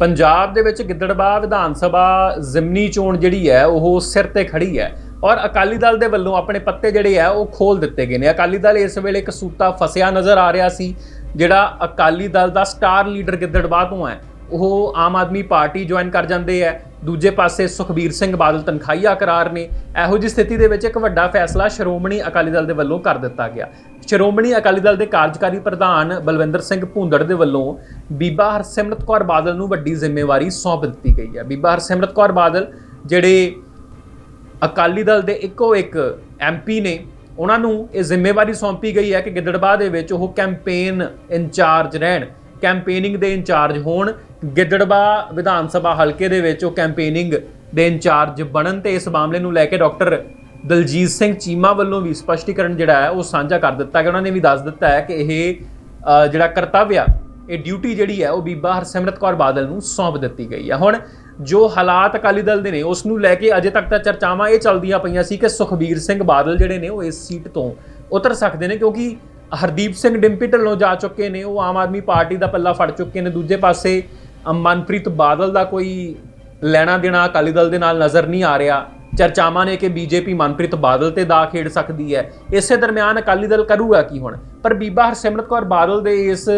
ਪੰਜਾਬ ਦੇ ਵਿੱਚ ਗਿੱਦੜਬਾਹ ਵਿਧਾਨ ਸਭਾ ਜ਼ਿਮਨੀ ਚੋਣ ਜਿਹੜੀ ਹੈ, ਉਹ ਸਿਰ ਤੇ ਖੜੀ ਹੈ ਔਰ ਅਕਾਲੀ ਦਲ ਦੇ ਵੱਲੋਂ ਆਪਣੇ ਪੱਤੇ ਜਿਹੜੇ ਆ ਉਹ ਖੋਲ ਦਿੱਤੇ ਗਏ ਨੇ। ਅਕਾਲੀ ਦਲ ਇਸ ਵੇਲੇ ਇੱਕ ਸੂਤਾ ਫਸਿਆ ਨਜ਼ਰ ਆ ਰਿਹਾ ਸੀ, ਜਿਹੜਾ ਅਕਾਲੀ ਦਲ ਦਾ ਸਟਾਰ ਲੀਡਰ ਗਿੱਦੜਬਾਹ ਤੋਂ ਹੈ। ਉਹ ਆਮ ਆਦਮੀ ਪਾਰਟੀ ਜੁਆਇਨ ਕਰ ਜਾਂਦੇ ਆ ਦੂਜੇ ਪਾਸੇ ਸੁਖਬੀਰ ਸਿੰਘ ਬਾਦਲ ਤਨਖਾਹੀਆ ਕਰਾਰ ਨੇ। ਇਹੋ ਜਿਹੀ ਸਥਿਤੀ ਦੇ ਵਿੱਚ ਇੱਕ ਵੱਡਾ ਫੈਸਲਾ ਸ਼੍ਰੋਮਣੀ ਅਕਾਲੀ ਦਲ ਦੇ ਵੱਲੋਂ ਕਰ ਦਿੱਤਾ ਗਿਆ। ਸ਼੍ਰੋਮਣੀ ਅਕਾਲੀ ਦਲ ਦੇ ਕਾਰਜਕਾਰੀ ਪ੍ਰਧਾਨ ਬਲਵਿੰਦਰ ਸਿੰਘ ਭੂੰਦੜ ਦੇ ਵੱਲੋਂ ਬੀਬਾ ਹਰਸਿਮਰਤ ਕੌਰ ਬਾਦਲ ਨੂੰ ਵੱਡੀ ਜ਼ਿੰਮੇਵਾਰੀ ਸੌਂਪ ਦਿੱਤੀ ਗਈ ਹੈ। ਬੀਬਾ ਹਰਸਿਮਰਤ ਕੌਰ ਬਾਦਲ ਜਿਹੜੇ ਅਕਾਲੀ ਦਲ ਦੇ ਇੱਕੋ ਇੱਕ ਐਮਪੀ ਨੇ, ਉਹਨਾਂ ਨੂੰ ਇਹ ਜ਼ਿੰਮੇਵਾਰੀ ਸੌਂਪੀ ਗਈ ਹੈ ਕਿ ਗਿੱਦੜਬਾਹ ਦੇ ਵਿੱਚ ਉਹ ਕੈਂਪੇਨ ਇੰਚਾਰਜ ਰਹਿਣ, ਕੈਂਪੇਨਿੰਗ ਦੇ ਇੰਚਾਰਜ ਹੋਣ। ਗਿੱਦੜਬਾਹ ਵਿਧਾਨ ਸਭਾ ਹਲਕੇ ਦੇ ਵਿੱਚ ਉਹ ਕੈਂਪੇਨਿੰਗ ਦੇ ਇੰਚਾਰਜ ਬਣਨ ਤੇ ਇਸ ਮਾਮਲੇ ਨੂੰ ਲੈ ਕੇ ਡਾਕਟਰ ਦਲਜੀਤ ਸਿੰਘ ਚੀਮਾ ਵੱਲੋਂ ਵੀ ਸਪਸ਼ਟੀਕਰਨ ਜਿਹੜਾ ਹੈ ਉਹ ਸਾਂਝਾ ਕਰ ਦਿੱਤਾ ਗਿਆ। ਉਹਨਾਂ ਨੇ ਵੀ ਦੱਸ ਦਿੱਤਾ ਹੈ ਕਿ ਇਹ ਜਿਹੜਾ ਕਰਤੱਵ ਆ, ਇਹ ਡਿਊਟੀ ਜਿਹੜੀ ਹੈ ਉਹ ਬੀਬਾ ਹਰਸਿਮਰਤ ਕੌਰ ਬਾਦਲ ਨੂੰ ਸੌਂਪ ਦਿੱਤੀ ਗਈ ਹੈ। ਹੁਣ ਜੋ ਹਾਲਾਤ ਅਕਾਲੀ ਦਲ ਦੇ ਨੇ, ਉਸ ਨੂੰ ਲੈ ਕੇ ਅਜੇ ਤੱਕ ਤਾਂ ਚਰਚਾਵਾਂ ਇਹ ਚੱਲਦੀਆਂ ਪਈਆਂ ਸੀ ਕਿ ਸੁਖਬੀਰ ਸਿੰਘ ਬਾਦਲ ਜਿਹੜੇ ਨੇ ਉਹ ਇਸ ਸੀਟ ਤੋਂ ਉਤਰ ਸਕਦੇ ਨੇ ਕਿਉਂਕਿ ਹਰਦੀਪ ਸਿੰਘ ਡਿੰਪੀ ਢਿੱਲੋਂ ਜਾ ਚੁੱਕੇ ਨੇ, ਉਹ ਆਮ ਆਦਮੀ ਪਾਰਟੀ ਦਾ ਪੱਲਾ ਫੜ ਚੁੱਕੇ ਨੇ। ਦੂਜੇ ਪਾਸੇ ਮਨਪ੍ਰੀਤ ਬਾਦਲ ਦਾ ਕੋਈ ਲੈਣਾ ਦੇਣਾ ਅਕਾਲੀ ਦਲ ਦੇ ਨਾਲ ਨਜ਼ਰ ਨਹੀਂ ਆ ਰਿਹਾ। ਚਰਚਾਵਾਂ ਨੇ ਕਿ ਬੀਜੇਪੀ ਮਨਪ੍ਰੀਤ ਬਾਦਲ ਤੇ ਦਾ ਖੇਡ ਸਕਦੀ ਹੈ। ਇਸੇ ਦਰਮਿਆਨ ਅਕਾਲੀ ਦਲ ਕਰੂਗਾ ਕੀ ਹੁਣ? ਪਰ ਬੀਬਾ ਹਰਸਿਮਰਤ ਕੌਰ ਬਾਦਲ ਦੇ ਇਸ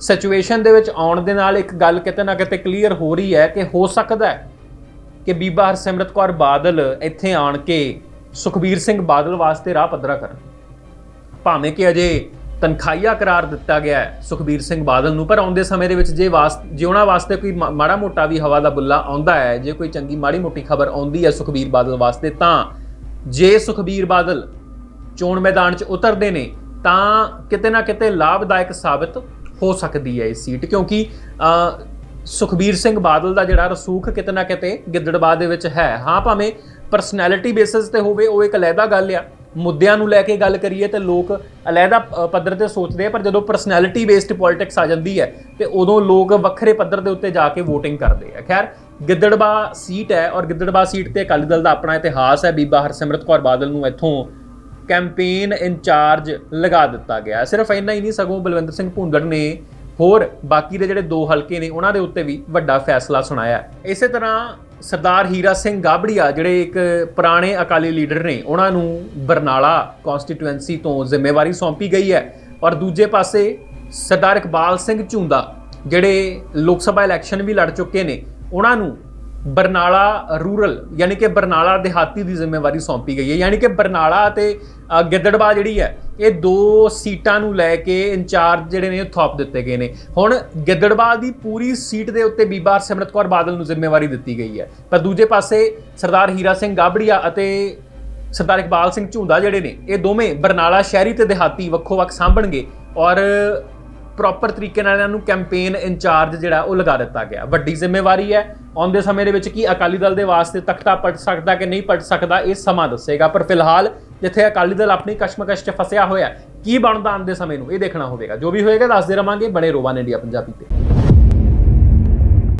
ਸਿਚੁਏਸ਼ਨ ਦੇ ਵਿੱਚ ਆਉਣ ਦੇ ਨਾਲ ਇੱਕ ਗੱਲ ਕਿਤੇ ਨਾ ਕਿਤੇ ਕਲੀਅਰ ਹੋ ਰਹੀ ਹੈ ਕਿ ਹੋ ਸਕਦਾ ਹੈ ਕਿ ਬੀਬਾ ਹਰਸਿਮਰਤ ਕੌਰ ਬਾਦਲ ਇੱਥੇ ਆਣ ਕੇ ਸੁਖਬੀਰ ਸਿੰਘ ਬਾਦਲ ਵਾਸਤੇ ਰਾਹ ਪੱਧਰਾ ਕਰਨ। ਭਾਵੇਂ ਕਿ ਅਜੇ ਤਨਖਾਈਆ ਕਰਾਰ ਦਿੱਤਾ ਗਿਆ ਹੈ ਸੁਖਬੀਰ ਸਿੰਘ ਬਾਦਲ ਨੂੰ। ਪਰ ਆਉਂਦੇ ਸਮੇਂ ਦੇ ਵਿੱਚ ਜੇ ਵਾਸਤੇ ਜੇ ਉਹਨਾਂ ਵਾਸਤੇ ਕੋਈ ਮਾੜਾ ਮੋਟਾ ਵੀ ਹਵਾ ਦਾ ਬੁੱਲਾ ਆਉਂਦਾ ਹੈ, ਜੇ ਕੋਈ ਚੰਗੀ ਮਾੜੀ ਮੋਟੀ ਖਬਰ ਆਉਂਦੀ ਹੈ ਸੁਖਬੀਰ ਬਾਦਲ ਵਾਸਤੇ, ਤਾਂ ਜੇ ਸੁਖਬੀਰ ਬਾਦਲ ਚੋਣ ਮੈਦਾਨ 'ਚ ਉਤਰਦੇ ਨੇ, ਤਾਂ ਕਿਤੇ ਨਾ ਕਿਤੇ ਲਾਭਦਾਇਕ ਸਾਬਤ ਹੋ ਸਕਦੀ ਹੈ ਇਹ ਸੀਟ। ਕਿਉਂਕਿ ਸੁਖਬੀਰ ਸਿੰਘ ਬਾਦਲ ਦਾ ਜਿਹੜਾ ਰਸੂਖ ਕਿਤੇ ਨਾ ਕਿਤੇ ਗਿੱਦੜਬਾਹ ਦੇ ਵਿੱਚ ਹੈ। ਹਾਂ, ਭਾਵੇਂ ਪਰਸਨੈਲਿਟੀ ਬੇਸਿਸ ਤੇ ਹੋਵੇ, ਉਹ ਇੱਕ ਅਲੱਗਾ ਗੱਲ ਆ। ਮੁੱਦਿਆਂ ਨੂੰ ਲੈ ਕੇ ਗੱਲ ਕਰੀਏ ਤੇ ਲੋਕ ਅਲੱਗਾ ਪੱਧਰ ਤੇ ਸੋਚਦੇ ਆ, ਪਰ ਜਦੋਂ ਪਰਸਨੈਲਿਟੀ ਬੇਸਡ ਪੋਲਿਟਿਕਸ ਆ ਜਾਂਦੀ ਹੈ, ਤੇ ਉਦੋਂ ਲੋਕ ਵੱਖਰੇ ਪੱਧਰ ਦੇ ਉੱਤੇ ਜਾ ਕੇ VOTING ਕਰਦੇ ਆ। ਖੈਰ ਗਿੱਦੜਬਾਹ ਸੀਟ ਹੈ ਔਰ ਗਿੱਦੜਬਾ ਸੀਟ ਤੇ ਅਕਾਲੀ ਦਲ ਦਾ ਆਪਣਾ ਇਤਿਹਾਸ ਹੈ। ਬੀਬਾ ਹਰਸਿਮਰਤ ਕੌਰ ਬਾਦਲ ਨੂੰ ਇੱਥੋਂ ਕੈਂਪੇਨ ਇੰਚਾਰਜ ਲਗਾ ਦਿੱਤਾ ਗਿਆ ਸਿਰਫ ਇੰਨਾ ਹੀ ਨਹੀਂ, ਸਗੋਂ ਬਲਵਿੰਦਰ ਸਿੰਘ ਭੁੰਦੜ ਨੇ ਹੋਰ ਬਾਕੀ ਦੇ ਜਿਹੜੇ ਦੋ ਹਲਕੇ ਨੇ, ਉਹਨਾਂ ਦੇ ਉੱਤੇ ਵੀ ਵੱਡਾ ਫੈਸਲਾ ਸੁਣਾਇਆ ਇਸੇ ਤਰ੍ਹਾਂ ਸਰਦਾਰ ਹੀਰਾ ਸਿੰਘ ਗਾਬੜੀਆ, ਜਿਹੜੇ ਇੱਕ ਪੁਰਾਣੇ ਅਕਾਲੀ ਲੀਡਰ ਨੇ, ਉਹਨਾਂ ਨੂੰ ਬਰਨਾਲਾ ਕਨਸਟੀਟੂਐਂਸੀ ਤੋਂ ਜ਼ਿੰਮੇਵਾਰੀ ਸੌਂਪੀ ਗਈ ਹੈ। ਔਰ ਦੂਜੇ ਪਾਸੇ ਸਰਦਾਰ ਇਕਬਾਲ ਸਿੰਘ ਝੁੰਦਾ ਜਿਹੜੇ ਲੋਕ ਸਭਾ ਇਲੈਕਸ਼ਨ ਵੀ ਲੜ ਚੁੱਕੇ ਨੇ, ਉਹਨਾਂ ਨੂੰ ਬਰਨਾਲਾ ਰੂਰਲ ਯਾਨੀ ਕਿ ਬਰਨਾਲਾ ਦਿਹਾਤੀ ਦੀ ਜ਼ਿੰਮੇਵਾਰੀ ਸੌਂਪੀ ਗਈ ਹੈ। ਯਾਨੀ ਕਿ ਬਰਨਾਲਾ ਤੇ ਅ, ਜਿਹੜੀ ਹੈ ਇਹ ਦੋ ਸੀਟਾਂ ਨੂੰ ਲੈ ਕੇ ਇੰਚਾਰਜ ਜਿਹੜੇ ਨੇ ਉਹ ਥੋਪ ਦਿੱਤੇ ਗਏ ਨੇ। ਹੁਣ ਗਿੱਦੜਬਾਹ ਦੀ ਪੂਰੀ ਸੀਟ ਦੇ ਉੱਤੇ ਬੀਬਾ ਸਿਮਰਤ ਕੌਰ ਬਾਦਲ ਨੂੰ ਜ਼ਿੰਮੇਵਾਰੀ ਦਿੱਤੀ ਗਈ ਹੈ। ਪਰ ਦੂਜੇ ਪਾਸੇ ਸਰਦਾਰ ਹੀਰਾ ਸਿੰਘ ਗਾਬੜੀਆ ਅਤੇ ਸਰਦਾਰ ਇਕਬਾਲ ਸਿੰਘ ਝੁੰਦਾ ਜਿਹੜੇ ਨੇ ਇਹ ਦੋਵੇਂ ਬਰਨਾਲਾ ਸ਼ਹਿਰੀ ਤੇ ਦਿਹਾਤੀ ਵੱਖੋ ਵੱਖ ਸਾਂਭਣਗੇ ਔਰ ਪ੍ਰੋਪਰ ਤਰੀਕੇ ਨਾਲ ਇਹਨਾਂ ਨੂੰ ਕੈਂਪੇਨ ਇੰਚਾਰਜ ਜਿਹੜਾ ਉਹ ਲਗਾ ਦਿੱਤਾ ਗਿਆ। ਵੱਡੀ ਜ਼ਿੰਮੇਵਾਰੀ ਹੈ। ਆਉਂਦੇ ਸਮੇਂ ਦੇ ਵਿੱਚ ਕੀ ਅਕਾਲੀ ਦਲ ਦੇ ਵਾਸਤੇ ਤਖਤਾ ਪਟ ਸਕਦਾ ਕਿ ਨਹੀਂ ਪਟ ਸਕਦਾ, ਇਹ ਸਮਾਂ ਦੱਸੇਗਾ। ਪਰ ਫਿਲਹਾਲ ਜਿੱਥੇ ਅਕਾਲੀ ਦਲ ਆਪਣੀ ਕਸ਼ਮਕਸ਼ 'ਚ ਫਸਿਆ ਹੋਇਆ ਕੀ ਬਣਦਾ ਆਉਂਦੇ ਸਮੇਂ ਨੂੰ, ਇਹ ਦੇਖਣਾ ਹੋਵੇਗਾ। ਜੋ ਵੀ ਹੋਏਗਾ, ਦੱਸਦੇ ਰਵਾਂਗੇ। ਬਣੇ ਰੋਵਾਨ ਇੰਡੀਆ ਪੰਜਾਬੀ ਤੇ।